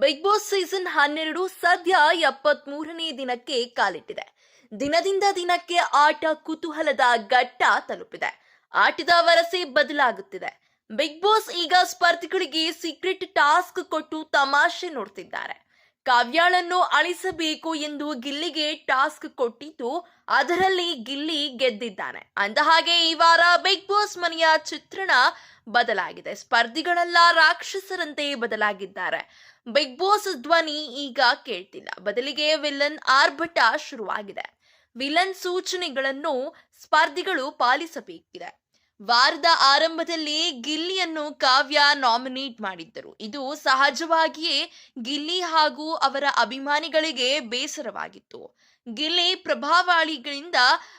Big boss season ಹನ್ನೆರಡು ಸದ್ಯ ಎಪ್ಪತ್ತ್ ಮೂರನೇ ದಿನಕ್ಕೆ ಕಾಲಿಟ್ಟಿದೆ. ದಿನದಿಂದ ದಿನಕ್ಕೆ ಆಟ ಕುತೂಹಲದ ಘಟ್ಟ ತಲುಪಿದೆ. ಆಟದ ವರಸೆ ಬದಲಾಗುತ್ತಿದೆ. ಬಿಗ್ ಬಾಸ್ ಈಗ ಸ್ಪರ್ಧಿಗಳಿಗೆ ಸೀಕ್ರೆಟ್ ಟಾಸ್ಕ್ ಕೊಟ್ಟು ತಮಾಷೆ ನೋಡ್ತಿದ್ದಾರೆ. ಕಾವ್ಯಾಳನ್ನು ಅಳಿಸಬೇಕು ಎಂದು ಗಿಲ್ಲಿಗೆ ಟಾಸ್ಕ್ ಕೊಟ್ಟಿದ್ದು ಅದರಲ್ಲಿ ಗಿಲ್ಲಿ ಗೆದ್ದಿದ್ದಾನೆ. ಅಂದಹಾಗೆ ಈ ವಾರ ಬಿಗ್ ಬಾಸ್ ಮನೆಯ ಚಿತ್ರಣ ಬದಲಾಗಿದೆ. ಸ್ಪರ್ಧಿಗಳೆಲ್ಲ ರಾಕ್ಷಸರಂತೆ ಬದಲಾಗಿದ್ದಾರೆ. ಬಿಗ್ ಬಾಸ್ ಧ್ವನಿ ಈಗ ಕೇಳ್ತಿಲ್ಲ. ಬದಲಿಗೆ ವಿಲನ್ ಆರ್ಭಟ ಶುರುವಾಗಿದೆ. ವಿಲನ್ ಸೂಚನೆಗಳನ್ನು ಸ್ಪರ್ಧಿಗಳು ಪಾಲಿಸಬೇಕಿದೆ. ವಾರದ ಆರಂಭದಲ್ಲಿ ಗಿಲ್ಲಿಯನ್ನು ಕಾವ್ಯ ನಾಮಿನೇಟ್ ಮಾಡಿದ್ದರು. ಇದು ಸಹಜವಾಗಿಯೇ ಗಿಲ್ಲಿ ಹಾಗೂ ಅವರ ಅಭಿಮಾನಿಗಳಿಗೆ ಬೇಸರವಾಗಿತ್ತು. ಗಿಲ್ಲಿ ಪ್ರಭಾವಳಿಗಳಿಂದ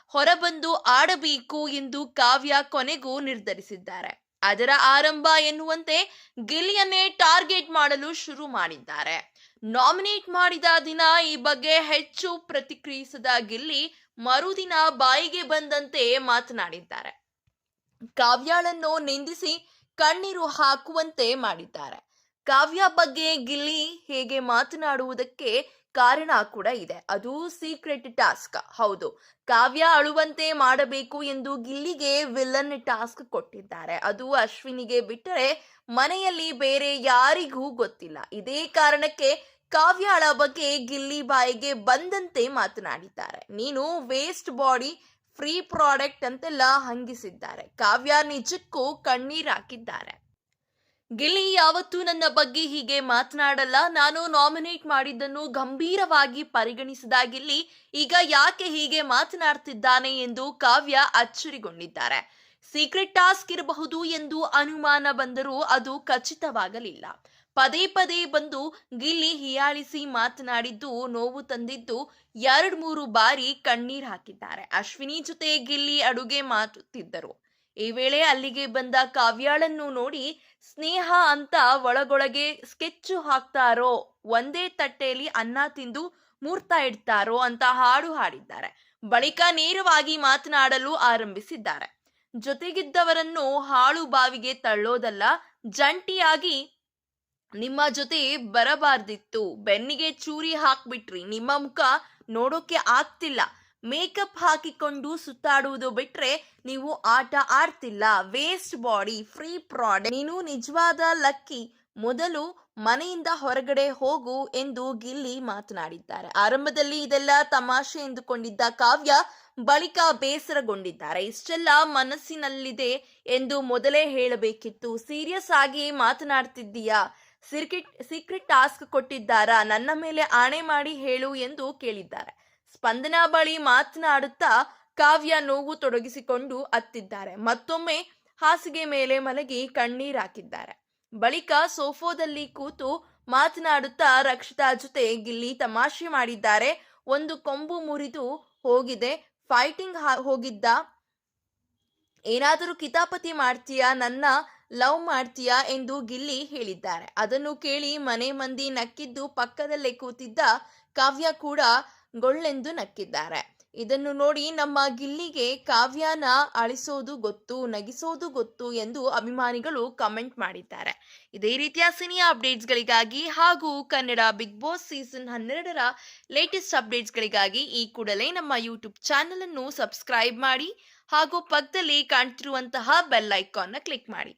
ಹೊರಬಂದು ಆಡಬೇಕು ಎಂದು ಕಾವ್ಯ ಕೊನೆಗೂ ನಿರ್ಧರಿಸಿದ್ದಾರೆ. ಅದರ ಆರಂಭ ಎನ್ನುವಂತೆ ಗಿಲ್ಲಿಯನ್ನೇ ಟಾರ್ಗೆಟ್ ಮಾಡಲು ಶುರು ಮಾಡಿದ್ದಾರೆ. ನಾಮಿನೇಟ್ ಮಾಡಿದ ದಿನ ಈ ಬಗ್ಗೆ ಹೆಚ್ಚು ಪ್ರತಿಕ್ರಿಯಿಸಿದ ಗಿಲ್ಲಿ ಮರುದಿನ ಬಾಯಿಗೆ ಬಂದಂತೆ ಮಾತನಾಡಿದ್ದಾರೆ. ಕಾವ್ಯಾಳನ್ನು ನಿಂದಿಸಿ ಕಣ್ಣೀರು ಹಾಕುವಂತೆ ಮಾಡಿದ್ದಾರೆ. ಕಾವ್ಯ ಬಗ್ಗೆ ಗಿಲ್ಲಿ ಹೇಗೆ ಮಾತನಾಡುವುದಕ್ಕೆ ಕಾರಣ ಕೂಡ ಇದೆ. ಅದು ಸೀಕ್ರೆಟ್ ಟಾಸ್ಕ್ ಹೌದು. ಕಾವ್ಯ ಅಳುವಂತೆ ಮಾಡಬೇಕು ಎಂದು ಗಿಲ್ಲಿಗೆ ವಿಲನ್ ಟಾಸ್ಕ್ ಕೊಟ್ಟಿದ್ದಾರೆ. ಅದು ಅಶ್ವಿನಿಗೆ ಬಿಟ್ಟರೆ ಮನೆಯಲ್ಲಿ ಬೇರೆ ಯಾರಿಗೂ ಗೊತ್ತಿಲ್ಲ. ಇದೇ ಕಾರಣಕ್ಕೆ ಕಾವ್ಯಾಳ ಬಗ್ಗೆ ಗಿಲ್ಲಿ ಬಾಯಿಗೆ ಬಂದಂತೆ ಮಾತನಾಡಿದ್ದಾರೆ. ನೀನು ವೇಸ್ಟ್ ಬಾಡಿ ಫ್ರೀ ಪ್ರಾಡಕ್ಟ್ ಅಂತೆಲ್ಲ ಹಂಗಿಸಿದ್ದಾರೆ. ಕಾವ್ಯ ನಿಜಕ್ಕೂ ಕಣ್ಣೀರ್ ಹಾಕಿದ್ದಾರೆ. ಗಿಲ್ಲಿ, ಯಾವತ್ತೂ ನನ್ನ ಬಗ್ಗೆ ಹೀಗೆ ಮಾತನಾಡಲ್ಲ. ನಾನು ನಾಮಿನೇಟ್ ಮಾಡಿದ್ದನ್ನು ಗಂಭೀರವಾಗಿ ಪರಿಗಣಿಸಿದಾಗಿಲ್ಲಿ ಈಗ ಯಾಕೆ ಹೀಗೆ ಮಾತನಾಡ್ತಿದ್ದಾನೆ ಎಂದು ಕಾವ್ಯ ಅಚ್ಚರಿಗೊಂಡಿದ್ದಾರೆ. ಸೀಕ್ರೆಟ್ ಟಾಸ್ಕ್ ಇರಬಹುದು ಎಂದು ಅನುಮಾನ ಬಂದರೂ ಅದು ಖಚಿತವಾಗಲಿಲ್ಲ. ಪದೇ ಪದೇ ಬಂದು ಗಿಲ್ಲಿ ಹಿಯಾಳಿಸಿ ಮಾತನಾಡಿದ್ದು, ನೋವು ತಂದಿದ್ದು ಎರಡ್ ಮೂರು ಬಾರಿ ಕಣ್ಣೀರ್ ಹಾಕಿದ್ದಾರೆ. ಅಶ್ವಿನಿ ಜೊತೆ ಗಿಲ್ಲಿ ಅಡುಗೆ ಮಾಡುತ್ತಿದ್ದರು. ಈ ವೇಳೆ ಅಲ್ಲಿಗೆ ಬಂದ ಕಾವ್ಯಾಳನ್ನು ನೋಡಿ, ಸ್ನೇಹ ಅಂತ ಒಳಗೊಳಗೆ ಸ್ಕೆಚ್ಚು ಹಾಕ್ತಾರೋ, ಒಂದೇ ತಟ್ಟೆಯಲ್ಲಿ ಅನ್ನ ತಿಂದು ಮೂರ್ತ ಇಡ್ತಾರೋ ಅಂತ ಹಾಡು ಹಾಡಿದ್ದಾರೆ. ಬಳಿಕ ನೇರವಾಗಿ ಮಾತನಾಡಲು ಆರಂಭಿಸಿದ್ದಾರೆ. ಜೊತೆಗಿದ್ದವರನ್ನು ಹಾಳು ಬಾವಿಗೆ ತಳ್ಳೋದಲ್ಲ, ಜಂಟಿಯಾಗಿ ನಿಮ್ಮ ಜೊತೆ ಬರಬಾರ್ದಿತ್ತು. ಬೆನ್ನಿಗೆ ಚೂರಿ ಹಾಕ್ಬಿಟ್ರಿ, ನಿಮ್ಮ ಮುಖ ನೋಡೋಕೆ ಆಗ್ತಿಲ್ಲ. ಮೇಕಪ್ ಹಾಕಿಕೊಂಡು ಸುತ್ತಾಡುವುದು ಬಿಟ್ರೆ ನೀವು ಆಟ ಆಡ್ತಿಲ್ಲ. Waste body, free product. ನೀನು ನಿಜವಾದ ಲಕ್ಕಿ. ಮೊದಲು ಮನೆಯಿಂದ ಹೊರಗಡೆ ಹೋಗು ಎಂದು ಗಿಲ್ಲಿ ಮಾತನಾಡಿದ್ದಾರೆ. ಆರಂಭದಲ್ಲಿ ಇದೆಲ್ಲ ತಮಾಷೆ ಎಂದುಕೊಂಡಿದ್ದ ಕಾವ್ಯ ಬಳಿಕ ಬೇಸರಗೊಂಡಿದ್ದಾರೆ. ಇಷ್ಟೆಲ್ಲ ಮನಸ್ಸಿನಲ್ಲಿದೆ ಎಂದು ಮೊದಲೇ ಹೇಳಬೇಕಿತ್ತು. ಸೀರಿಯಸ್ ಆಗಿ ಮಾತನಾಡ್ತಿದ್ದೀಯಾ? ಸಿರ್ಕಿಟ್, ಸೀಕ್ರೆಟ್ ಟಾಸ್ಕ್ ಕೊಟ್ಟಿದ್ದಾರಾ? ನನ್ನ ಮೇಲೆ ಆಣೆ ಮಾಡಿ ಹೇಳು ಎಂದು ಕೇಳಿದ್ದಾರೆ. ಸ್ಪಂದನಾ ಬಳಿ ಮಾತನಾಡುತ್ತಾ ಕಾವ್ಯ ನೋವು ತೊಡಗಿಸಿಕೊಂಡು ಅತ್ತಿದ್ದಾರೆ. ಮತ್ತೊಮ್ಮೆ ಹಾಸಿಗೆ ಮೇಲೆ ಮಲಗಿ ಕಣ್ಣೀರಾಕಿದ್ದಾರೆ ಬಳಿಕ ಸೋಫೋದಲ್ಲಿ ಕೂತು ಮಾತನಾಡುತ್ತಾ ರಕ್ಷಿತಾ ಜೊತೆ ಗಿಲ್ಲಿ ತಮಾಷೆ ಮಾಡಿದ್ದಾರೆ. ಒಂದು ಕೊಂಬು ಮುರಿದು ಹೋಗಿದೆ. ಫೈಟಿಂಗ್ ಹೋಗಿದ್ದ. ಏನಾದರೂ ಕಿತಾಪತಿ ಮಾಡ್ತೀಯಾ? ನನ್ನ ಲವ್ ಮಾಡ್ತೀಯಾ? ಎಂದು ಗಿಲ್ಲಿ ಹೇಳಿದ್ದಾರೆ. ಅದನ್ನು ಕೇಳಿ ಮನೆ ಮಂದಿ ನಕ್ಕಿದ್ದು ಪಕ್ಕದಲ್ಲೇ ಕೂತಿದ್ದ ಕಾವ್ಯ ಕೂಡ ಗೊಳ್ಳೆಂದು ನಕ್ಕಿದ್ದಾರೆ. ಇದನ್ನು ನೋಡಿ ನಮ್ಮ ಗಿಲ್ಲಿಗೆ ಕಾವ್ಯಾನ ಅಳಿಸೋದು ಗೊತ್ತು, ನಗಿಸೋದು ಗೊತ್ತು ಎಂದು ಅಭಿಮಾನಿಗಳು ಕಮೆಂಟ್ ಮಾಡಿದ್ದಾರೆ. ಇದೇ ರೀತಿಯ ಸಿನಿಮಾ ಅಪ್ಡೇಟ್ಸ್ಗಳಿಗಾಗಿ ಹಾಗೂ ಕನ್ನಡ ಬಿಗ್ ಬಾಸ್ ಸೀಸನ್ ಹನ್ನೆರಡರ ಲೇಟೆಸ್ಟ್ ಅಪ್ಡೇಟ್ಸ್ಗಳಿಗಾಗಿ ಈ ಕೂಡಲೇ ನಮ್ಮ ಯೂಟ್ಯೂಬ್ ಚಾನಲನ್ನು ಸಬ್ಸ್ಕ್ರೈಬ್ ಮಾಡಿ ಹಾಗೂ ಪಕ್ಕದಲ್ಲಿ ಕಾಣ್ತಿರುವಂತಹ ಬೆಲ್ ಐಕಾನ್ನ ಕ್ಲಿಕ್ ಮಾಡಿ.